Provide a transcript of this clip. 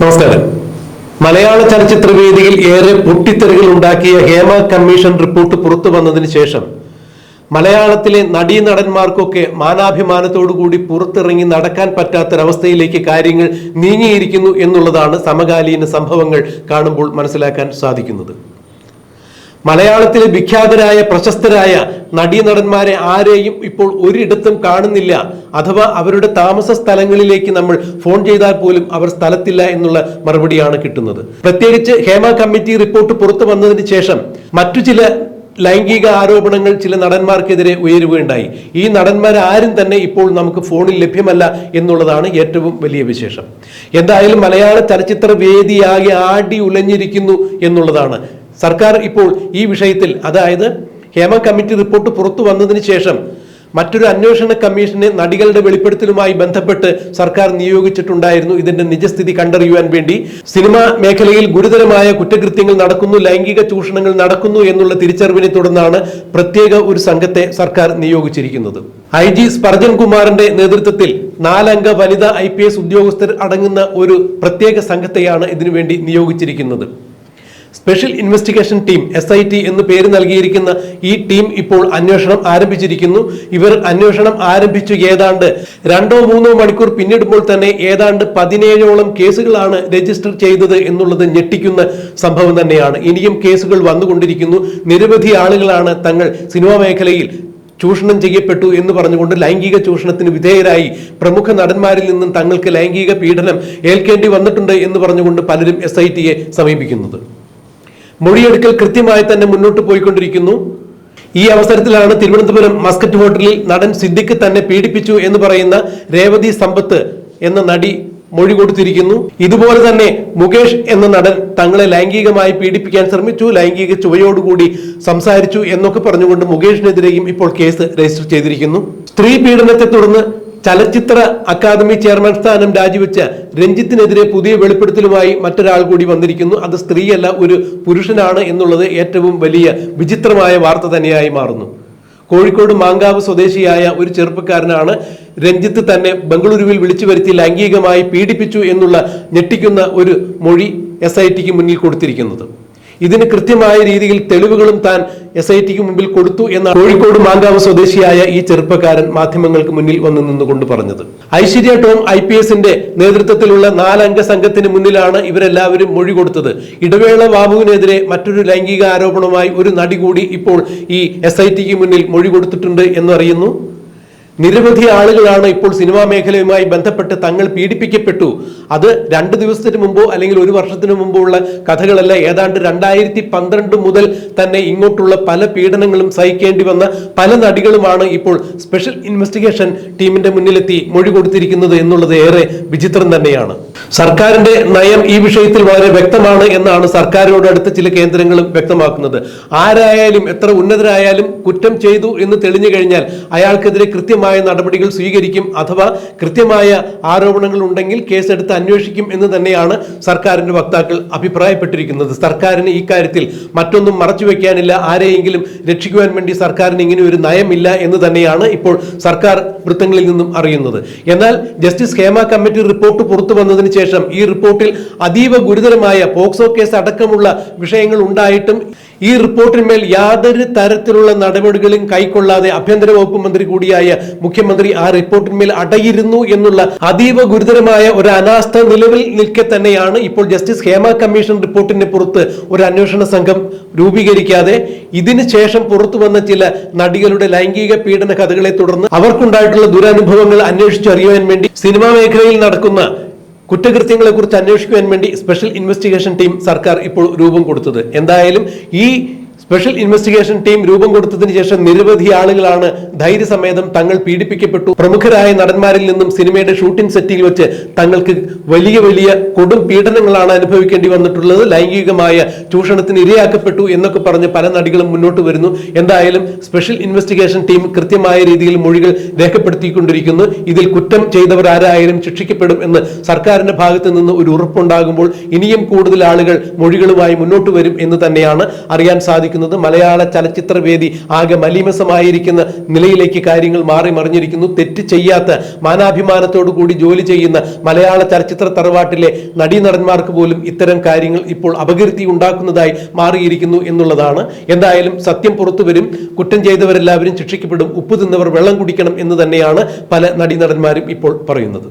നമസ്കാരം. മലയാള ചലച്ചിത്ര വേദിയിൽ ഏറെ പൊട്ടിത്തെറികൾ ഉണ്ടാക്കിയ ഹേമ കമ്മീഷൻ റിപ്പോർട്ട് പുറത്തു വന്നതിന് ശേഷം മലയാളത്തിലെ നടീ നടന്മാർക്കൊക്കെ മാനാഭിമാനത്തോടുകൂടി പുറത്തിറങ്ങി നടക്കാൻ പറ്റാത്തൊരവസ്ഥയിലേക്ക് കാര്യങ്ങൾ നീങ്ങിയിരിക്കുന്നു എന്നുള്ളതാണ് സമകാലീന സംഭവങ്ങൾ കാണുമ്പോൾ മനസ്സിലാക്കാൻ സാധിക്കുന്നത്. മലയാളത്തിലെ വിഖ്യാതരായ പ്രശസ്തരായ നടീനടന്മാരെ ആരെയും ഇപ്പോൾ ഒരിടത്തും കാണുന്നില്ല. അഥവാ അവരുടെ താമസ സ്ഥലങ്ങളിലേക്ക് നമ്മൾ ഫോൺ ചെയ്താൽ പോലും അവർ സ്ഥലത്തില്ല എന്നുള്ള മറുപടിയാണ് കിട്ടുന്നത്. പ്രത്യേകിച്ച് ഹേമ കമ്മിറ്റി റിപ്പോർട്ട് പുറത്തു വന്നതിന് ശേഷം മറ്റു ചില ലൈംഗിക ആരോപണങ്ങൾ ചില നടന്മാർക്കെതിരെ ഉയരുകയുണ്ടായി. ഈ നടന്മാർ ആരും തന്നെ ഇപ്പോൾ നമുക്ക് ഫോണിൽ ലഭ്യമല്ല എന്നുള്ളതാണ് ഏറ്റവും വലിയ വിശേഷം. എന്തായാലും മലയാള ചലച്ചിത്ര വേദിയാകെ ആടി ഉലഞ്ഞിരിക്കുന്നു എന്നുള്ളതാണ് സർക്കാർ ഇപ്പോൾ ഈ വിഷയത്തിൽ അതായത് ഹേമ കമ്മിറ്റി റിപ്പോർട്ട് പുറത്തു വന്നതിന് ശേഷം മറ്റൊരു അന്വേഷണ കമ്മീഷനെ നടികളുടെ വെളിപ്പെടുത്തലുമായി ബന്ധപ്പെട്ട് സർക്കാർ നിയോഗിച്ചിട്ടുണ്ടായിരുന്നു. ഇതിന്റെ നിജസ്ഥിതി കണ്ടറിയുവാൻ വേണ്ടി സിനിമാ മേഖലയിൽ ഗുരുതരമായ കുറ്റകൃത്യങ്ങൾ നടക്കുന്നു ലൈംഗിക ചൂഷണങ്ങൾ നടക്കുന്നു എന്നുള്ള തിരിച്ചറിവിനെ തുടർന്നാണ് പ്രത്യേക ഒരു സംഘത്തെ സർക്കാർ നിയോഗിച്ചിരിക്കുന്നത്. ഐ ജി സ്പർജൻ കുമാറിന്റെ നേതൃത്വത്തിൽ നാലംഗ വനിതാ ഐ ഉദ്യോഗസ്ഥർ അടങ്ങുന്ന ഒരു പ്രത്യേക സംഘത്തെയാണ് ഇതിനുവേണ്ടി നിയോഗിച്ചിരിക്കുന്നത്. Special investigation team S I T എന്ന് പേര് നൽകിയിരിക്കുന്ന ഈ ടീം ഇപ്പോൾ അന്വേഷണം ആരംഭിച്ചിരിക്കുന്നു. ഇവർ അന്വേഷണം ആരംഭിച്ചു ഏതാണ്ട് രണ്ടോ മൂന്നോ മണിക്കൂർ പിന്നിടുമ്പോൾ തന്നെ ഏതാണ്ട് പതിനേഴോളം കേസുകളാണ് രജിസ്റ്റർ ചെയ്തത് എന്നുള്ളത് ഞെട്ടിക്കുന്ന സംഭവം തന്നെയാണ്. ഇനിയും കേസുകൾ വന്നുകൊണ്ടിരിക്കുന്നു. നിരവധി ആളുകളാണ് തങ്ങൾ സിനിമാ മേഖലയിൽ ചൂഷണം ചെയ്യപ്പെട്ടു എന്ന് പറഞ്ഞുകൊണ്ട് ലൈംഗിക ചൂഷണത്തിന് വിധേയരായി പ്രമുഖ നടന്മാരിൽ നിന്നും തങ്ങൾക്ക് ലൈംഗിക പീഡനം ഏൽക്കേണ്ടി വന്നിട്ടുണ്ട് എന്ന് പറഞ്ഞുകൊണ്ട് പലരും എസ് സമീപിക്കുന്നത്. മൊഴിയെടുക്കൽ കൃത്യമായി തന്നെ മുന്നോട്ട് പോയിക്കൊണ്ടിരിക്കുന്നു. ഈ അവസരത്തിലാണ് തിരുവനന്തപുരം മസ്കറ്റ് ഹോട്ടലിൽ നടൻ സിദ്ദിഖ് തന്നെ പീഡിപ്പിച്ചു എന്ന് പറയുന്ന രേവതി സമ്പത്ത് എന്ന നടി മൊഴി കൊടുത്തിരിക്കുന്നു. ഇതുപോലെ തന്നെ മുകേഷ് എന്ന നടൻ തങ്ങളെ ലൈംഗികമായി പീഡിപ്പിക്കാൻ ശ്രമിച്ചു ലൈംഗിക ചുവയോടുകൂടി സംസാരിച്ചു എന്നൊക്കെ പറഞ്ഞുകൊണ്ട് മുകേഷിനെതിരെയും ഇപ്പോൾ കേസ് രജിസ്റ്റർ ചെയ്തിരിക്കുന്നു. സ്ത്രീ പീഡനത്തെ തുടർന്ന് ചലച്ചിത്ര അക്കാദമി ചെയർമാൻ സ്ഥാനം രാജിവെച്ച രഞ്ജിത്തിനെതിരെ പുതിയ വെളിപ്പെടുത്തലുമായി മറ്റൊരാൾ കൂടി വന്നിരിക്കുന്നു. അത് സ്ത്രീയല്ല ഒരു പുരുഷനാണ് എന്നുള്ളത് ഏറ്റവും വലിയ വിചിത്രമായ വാർത്ത തന്നെയായി മാറുന്നു. കോഴിക്കോട് മാങ്കാവ് സ്വദേശിയായ ഒരു ചെറുപ്പക്കാരനാണ് രഞ്ജിത്ത് തന്നെ ബംഗളൂരുവിൽ വിളിച്ചു വരുത്തി ലൈംഗികമായി പീഡിപ്പിച്ചു എന്നുള്ള ഞെട്ടിക്കുന്ന ഒരു മൊഴി എസ് ഐ ടിക്ക് മുന്നിൽ കൊടുത്തിരിക്കുന്നത്. ഇതിന് കൃത്യമായ രീതിയിൽ തെളിവുകളും താൻ എസ് ഐ ടിക്ക് മുമ്പിൽ കൊടുത്തു എന്ന കോഴിക്കോട് മാങ്കാവ് സ്വദേശിയായ ഈ ചെറുപ്പക്കാരൻ മാധ്യമങ്ങൾക്ക് മുന്നിൽ വന്നു നിന്നുകൊണ്ട് പറഞ്ഞത്. ഐശ്വര്യ ടോം ഐ പി എസിന്റെ നേതൃത്വത്തിലുള്ള നാലംഗ സംഘത്തിന് മുന്നിലാണ് ഇവരെല്ലാവരും മൊഴി കൊടുത്തത്. ഇടവേള ബാബുവിനെതിരെ മറ്റൊരു ലൈംഗിക ആരോപണവുമായി ഒരു നടി കൂടി ഇപ്പോൾ ഈ എസ് ഐ ടിക്ക് മുന്നിൽ മൊഴി കൊടുത്തിട്ടുണ്ട് എന്നറിയുന്നു നിരവധി ആളുകളാണ് ഇപ്പോൾ സിനിമാ മേഖലയുമായി ബന്ധപ്പെട്ട് തങ്ങൾ പീഡിപ്പിക്കപ്പെട്ടു. അത് രണ്ട് ദിവസത്തിന് മുമ്പോ അല്ലെങ്കിൽ ഒരു വർഷത്തിന് മുമ്പോ ഉള്ള കഥകളല്ല. ഏതാണ്ട് രണ്ടായിരത്തി പന്ത്രണ്ട് മുതൽ തന്നെ ഇങ്ങോട്ടുള്ള പല പീഡനങ്ങളും സഹിക്കേണ്ടി വന്ന പല നടികളുമാണ് ഇപ്പോൾ സ്പെഷ്യൽ ഇൻവെസ്റ്റിഗേഷൻ ടീമിന്റെ മുന്നിലെത്തി മൊഴി കൊടുത്തിരിക്കുന്നത് എന്നുള്ളത് ഏറെ വിചിത്രം തന്നെയാണ്. സർക്കാരിന്റെ നയം ഈ വിഷയത്തിൽ വളരെ വ്യക്തമാണ് എന്നാണ് സർക്കാരിനോട് അടുത്ത ചില കേന്ദ്രങ്ങളും വ്യക്തമാക്കുന്നത്. ആരായാലും എത്ര ഉന്നതരായാലും കുറ്റം ചെയ്തു എന്ന് തെളിഞ്ഞു കഴിഞ്ഞാൽ അയാൾക്കെതിരെ കൃത്യമായ നടപടികൾ സ്വീകരിക്കും അഥവാ കൃത്യമായ ആരോപണങ്ങൾ ഉണ്ടെങ്കിൽ കേസെടുത്ത് അന്വേഷിക്കും എന്ന് തന്നെയാണ് സർക്കാരിന്റെ വക്താക്കൾ അഭിപ്രായപ്പെട്ടിരിക്കുന്നത്. സർക്കാരിന് ഈ കാര്യത്തിൽ മറ്റൊന്നും മറച്ചു വെക്കാനില്ല. ആരെയെങ്കിലും രക്ഷിക്കുവാൻ വേണ്ടി സർക്കാരിന് ഇങ്ങനെ ഒരു നയമില്ല എന്ന് തന്നെയാണ് ഇപ്പോൾ സർക്കാർ വൃത്തങ്ങളിൽ നിന്നും അറിയുന്നത്. എന്നാൽ ജസ്റ്റിസ് ഹേമ കമ്മിറ്റി റിപ്പോർട്ട് പുറത്തു വന്നതിന് ശേഷം ഈ റിപ്പോർട്ടിൽ അതീവ ഗുരുതരമായ പോക്സോ കേസ് അടക്കമുള്ള വിഷയങ്ങൾ ഉണ്ടായിട്ടും ഈ റിപ്പോർട്ടിന്മേൽ യാതൊരു തരത്തിലുള്ള നടപടികളും കൈക്കൊള്ളാതെ ആഭ്യന്തര വകുപ്പ് മന്ത്രി കൂടിയായ മുഖ്യമന്ത്രി ആ റിപ്പോർട്ടിന്മേൽ അടയിരുന്നു എന്നുള്ള അതീവ ഗുരുതരമായ ഒരു അനാസ്ഥ നിലവിൽ നിൽക്കെ തന്നെയാണ് ഇപ്പോൾ ജസ്റ്റിസ് ഹേമ കമ്മീഷൻ റിപ്പോർട്ടിന്റെ പുറത്ത് ഒരു അന്വേഷണ സംഘം രൂപീകരിക്കാതെ ഇതിനു ശേഷം പുറത്തു വന്ന ചില നടികളുടെ ലൈംഗിക പീഡന കഥകളെ തുടർന്ന് അവർക്കുണ്ടായിട്ടുള്ള ദുരനുഭവങ്ങൾ അന്വേഷിച്ചറിയുവാൻ വേണ്ടി സിനിമാ മേഖലയിൽ നടക്കുന്ന കുറ്റകൃത്യങ്ങളെ കുറിച്ച് അന്വേഷിക്കുവാൻ വേണ്ടി സ്പെഷ്യൽ ഇൻവെസ്റ്റിഗേഷൻ ടീം സർക്കാർ ഇപ്പോൾ രൂപം കൊടുത്തത്. എന്തായാലും ഈ സ്പെഷ്യൽ ഇൻവെസ്റ്റിഗേഷൻ ടീം രൂപം കൊടുത്തതിന് ശേഷം നിരവധി ആളുകളാണ് ധൈര്യസമേതം തങ്ങൾ പീഡിപ്പിക്കപ്പെട്ടു. പ്രമുഖരായ നടന്മാരിൽ നിന്നും സിനിമയുടെ ഷൂട്ടിംഗ് സെറ്റിൽ വെച്ച് തങ്ങൾക്ക് വലിയ വലിയ കൊടും പീഡനങ്ങളാണ് അനുഭവിക്കേണ്ടി വന്നിട്ടുള്ളത്. ലൈംഗികമായ ചൂഷണത്തിന് ഇരയാക്കപ്പെട്ടു എന്നൊക്കെ പറഞ്ഞ് പല നടികളും മുന്നോട്ട് വരുന്നു. എന്തായാലും സ്പെഷ്യൽ ഇൻവെസ്റ്റിഗേഷൻ ടീം കൃത്യമായ രീതിയിൽ മൊഴികൾ രേഖപ്പെടുത്തിക്കൊണ്ടിരിക്കുന്നു. ഇതിൽ കുറ്റം ചെയ്തവർ ആരായാലും ശിക്ഷിക്കപ്പെടും എന്ന് സർക്കാരിന്റെ ഭാഗത്ത് നിന്ന് ഒരു ഉറപ്പുണ്ടാകുമ്പോൾ ഇനിയും കൂടുതൽ ആളുകൾ മൊഴികളുമായി മുന്നോട്ട് വരും എന്ന് തന്നെയാണ് അറിയാൻ സാധിക്കുന്നത്. സാധിക്കുന്നത് മലയാള ചലച്ചിത്ര വേദി ആകെ മലീമസമായിരിക്കുന്ന നിലയിലേക്ക് കാര്യങ്ങൾ മാറി മറിഞ്ഞിരിക്കുന്നു. തെറ്റ് ചെയ്യാത്ത മാനാഭിമാനത്തോടു കൂടി ജോലി ചെയ്യുന്ന മലയാള ചലച്ചിത്ര തറവാട്ടിലെ നടീനടന്മാർക്ക് പോലും ഇത്തരം കാര്യങ്ങൾ ഇപ്പോൾ അപകീർത്തി ഉണ്ടാക്കുന്നതായി മാറിയിരിക്കുന്നു എന്നുള്ളതാണ്. എന്തായാലും സത്യം പുറത്തു വരും. കുറ്റം ചെയ്തവരെല്ലാവരും ശിക്ഷിക്കപ്പെടും. ഉപ്പ് തിന്നവർ വെള്ളം കുടിക്കണം എന്ന് തന്നെയാണ് പല നടീനടന്മാരും ഇപ്പോൾ പറയുന്നത്.